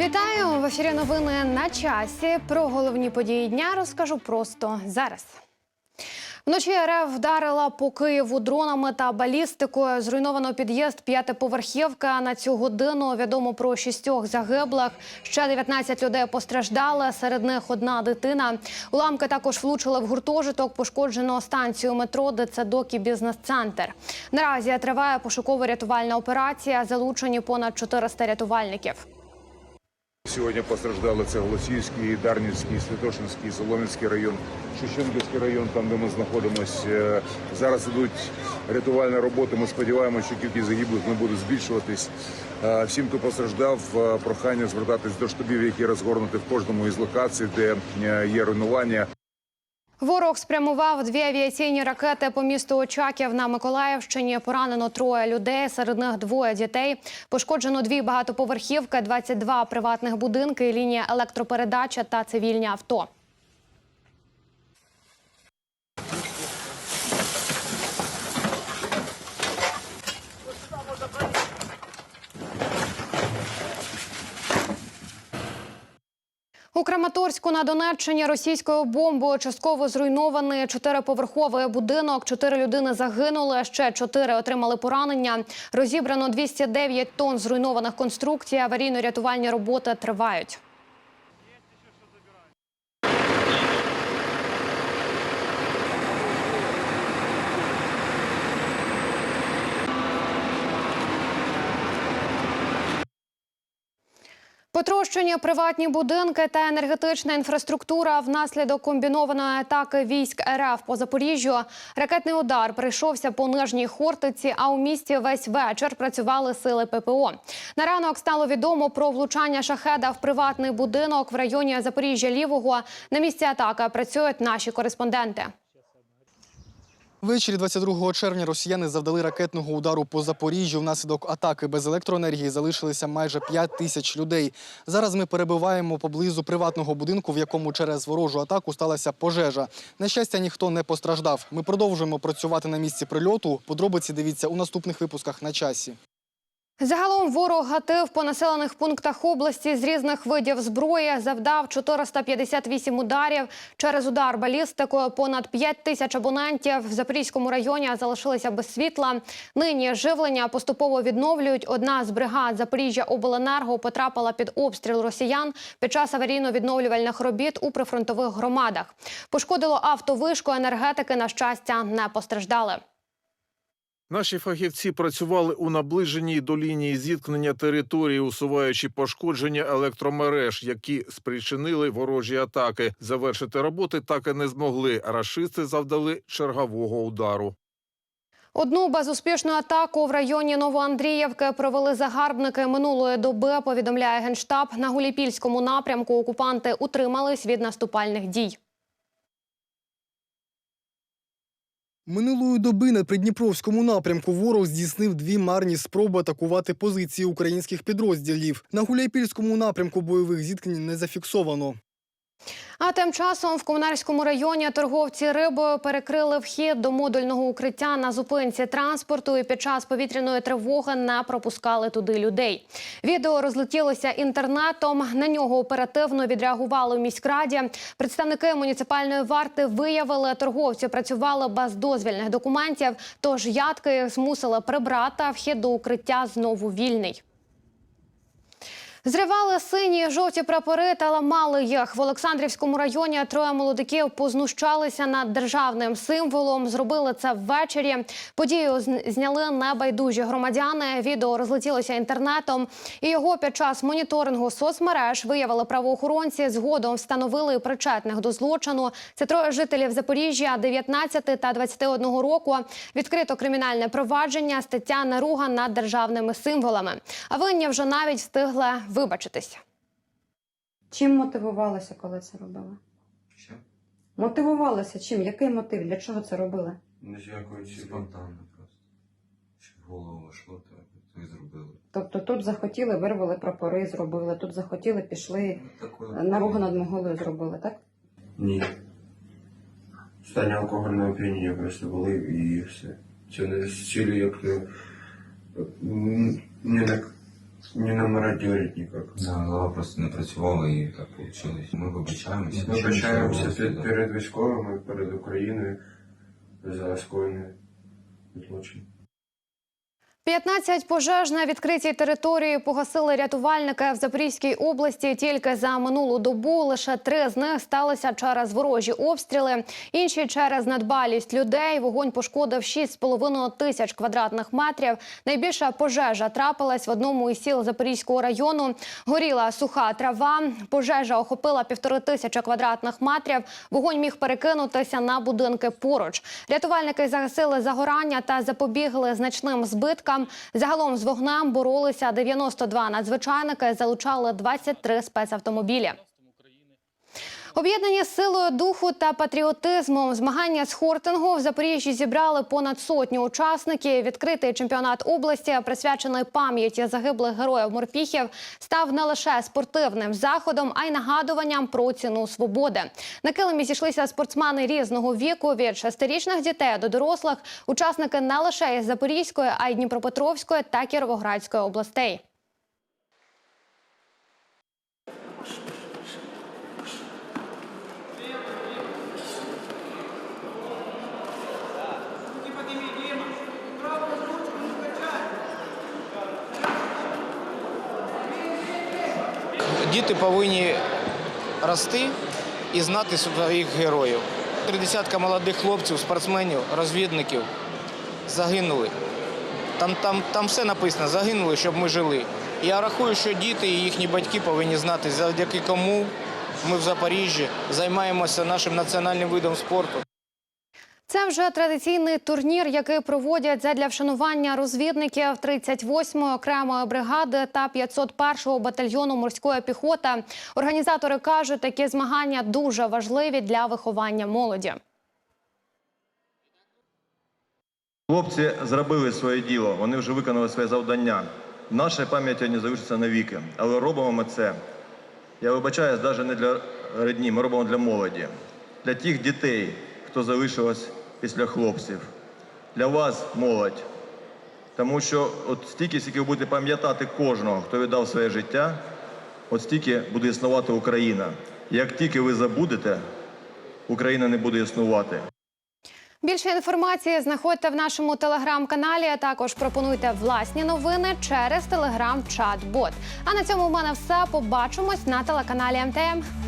Вітаю в ефірі. Новини на часі. Про головні події дня розкажу просто зараз. Вночі РФ вдарила по Києву дронами та балістикою. Зруйновано під'їзд п'ятиповерхівка. На цю годину відомо про шістьох загиблих. Ще 19 людей постраждали. Серед них одна дитина. Уламки також влучили в гуртожиток. Пошкоджено станцію метро, дитсадок і бізнес-центр. Наразі триває пошуково-рятувальна операція. Залучені понад 400 рятувальників. Сьогодні постраждали це Голосівський, Дарнівський, Святошинський, Солом'янський район, Шевченківський район, там де ми знаходимося. Зараз ідуть рятувальні роботи. Ми сподіваємося, що кількість загиблих не буде збільшуватись. Е, Всім, хто постраждав, е, прохання звертатись до штабів, які розгорнуті в кожному із локацій, де е, є руйнування. Ворог спрямував дві авіаційні ракети по місту Очаків на Миколаївщині. Поранено троє людей. Серед них двоє дітей. Пошкоджено дві багатоповерхівки, 22 приватних будинки, лінія електропередача та цивільні авто. У Краматорську на Донеччині російською бомбою частково зруйнований чотириповерховий будинок. Чотири людини загинули, ще чотири отримали поранення. Розібрано 209 тонн зруйнованих конструкцій. Аварійно-рятувальні роботи тривають. Потрощені приватні будинки та енергетична інфраструктура внаслідок комбінованої атаки військ РФ по Запоріжжю. Ракетний удар прийшовся по нижній Хортиці, а у місті весь вечір працювали сили ППО. На ранок стало відомо про влучання шахеда в приватний будинок в районі Запоріжжя Лівого. На місці атаки працюють наші кореспонденти. Ввечері 22 червня росіяни завдали ракетного удару по Запоріжжю. Внаслідок атаки без електроенергії залишилися майже 5 тисяч людей. Зараз ми перебуваємо поблизу приватного будинку, в якому через ворожу атаку сталася пожежа. На щастя, ніхто не постраждав. Ми продовжуємо працювати на місці прильоту. Подробиці дивіться у наступних випусках на часі. Загалом ворог гатив по населених пунктах області з різних видів зброї. Завдав 458 ударів. Через удар балістикою понад 5 тисяч абонентів в Запорізькому районі залишилися без світла. Нині живлення поступово відновлюють. Одна з бригад Запоріжжя Обленерго потрапила під обстріл росіян під час аварійно-відновлювальних робіт у прифронтових громадах. Пошкодило автовишку енергетики. На щастя, не постраждали. Наші фахівці працювали у наближеній до лінії зіткнення території, усуваючи пошкодження електромереж, які спричинили ворожі атаки. Завершити роботи так і не змогли. Рашисти завдали чергового удару. Одну безуспішну атаку в районі Новоандріївки провели загарбники минулої доби. Повідомляє генштаб. На Гуліпільському напрямку окупанти утримались від наступальних дій. Минулої доби на Придніпровському напрямку ворог здійснив дві марні спроби атакувати позиції українських підрозділів. На Гуляйпільському напрямку бойових зіткнень не зафіксовано. А тим часом в Комунарському районі торговці рибою перекрили вхід до модульного укриття на зупинці транспорту і під час повітряної тривоги не пропускали туди людей. Відео розлетілося інтернетом. На нього оперативно відреагували в міськраді. Представники муніципальної варти виявили, торговці працювали без дозвільних документів. Тож ядки їх змусили прибрати. Вхід до укриття знову вільний. Зривали сині жовті прапори та ламали їх. В Олександрівському районі троє молодиків познущалися над державним символом. Зробили це ввечері. Подію зняли небайдужі громадяни. Відео розлетілося інтернетом. І його під час моніторингу соцмереж виявили правоохоронці. Згодом встановили причетних до злочину. Це троє жителів Запоріжжя 19 та 21 року. Відкрито кримінальне провадження, стаття наруга над державними символами. А винні вже навіть встигли вибачитися. Чим мотивувалися, коли це робили? Що? Мотивувалися чим? Який мотив? Для чого це робили? Не якої. Спонтанно просто. Що в голову йшло, то і зробили. Тобто тут захотіли, вирвали прапори, зробили, тут захотіли, пішли, Ну, наругу над могилою зробили, так? Ні. В стані алкогольного оп'яніння просто були і все. Це не з цілі як е, м, не, нак- Не на мародерить никак. Да, голова просто не працювала і так вийшло. Ми вибачаємося. Ми вибачаємося перед, перед військовими, перед Україною за скоєне злочин. 15 пожеж на відкритій території погасили рятувальники в Запорізькій області. Тільки за минулу добу лише три з них сталися через ворожі обстріли. Інші через недбалість людей. Вогонь пошкодив 6,5 тисяч квадратних метрів. Найбільша пожежа трапилась в одному із сіл Запорізького району. Горіла суха трава. Пожежа охопила півтори тисячі квадратних метрів. Вогонь міг перекинутися на будинки поруч. Рятувальники загасили загорання та запобігли значним збиткам. Загалом з вогнем боролися 92 надзвичайники, залучали 23 спецавтомобілі. Об'єднані силою духу та патріотизмом змагання з хортингу в Запоріжжі зібрали понад сотню учасників. Відкритий чемпіонат області, присвячений пам'яті загиблих героїв морпіхів, став не лише спортивним заходом, а й нагадуванням про ціну свободи. На килимі зійшлися спортсмени різного віку від шестирічних дітей до дорослих. Учасники не лише із Запорізької, а й Дніпропетровської та Кіровоградської областей. Діти повинні рости і знати своїх героїв. Три десятка молодих хлопців, спортсменів, розвідників загинули. Там, там, там все написано, загинули, щоб ми жили. Я рахую, що діти і їхні батьки повинні знати, завдяки кому ми в Запоріжжі займаємося нашим національним видом спорту. Це вже традиційний турнір, який проводять задля вшанування розвідників 38-ї окремої бригади та 501-го батальйону морської піхоти. Організатори кажуть, такі змагання дуже важливі для виховання молоді. Хлопці зробили своє діло, вони вже виконали своє завдання. В нашій пам'яті вони залишаться навіки. Але робимо ми це. Я вибачаюсь, навіть не для рідні, ми робимо для молоді, для тих дітей, хто залишилось після хлопців. Для вас, молодь. Тому що от стільки, скільки ви будете пам'ятати кожного, хто віддав своє життя, от стільки буде існувати Україна. Як тільки ви забудете, Україна не буде існувати. Більше інформації знаходьте в нашому телеграм-каналі. а Також пропонуйте власні новини через телеграм-чат-бот. А на цьому в мене все. Побачимось на телеканалі МТМ.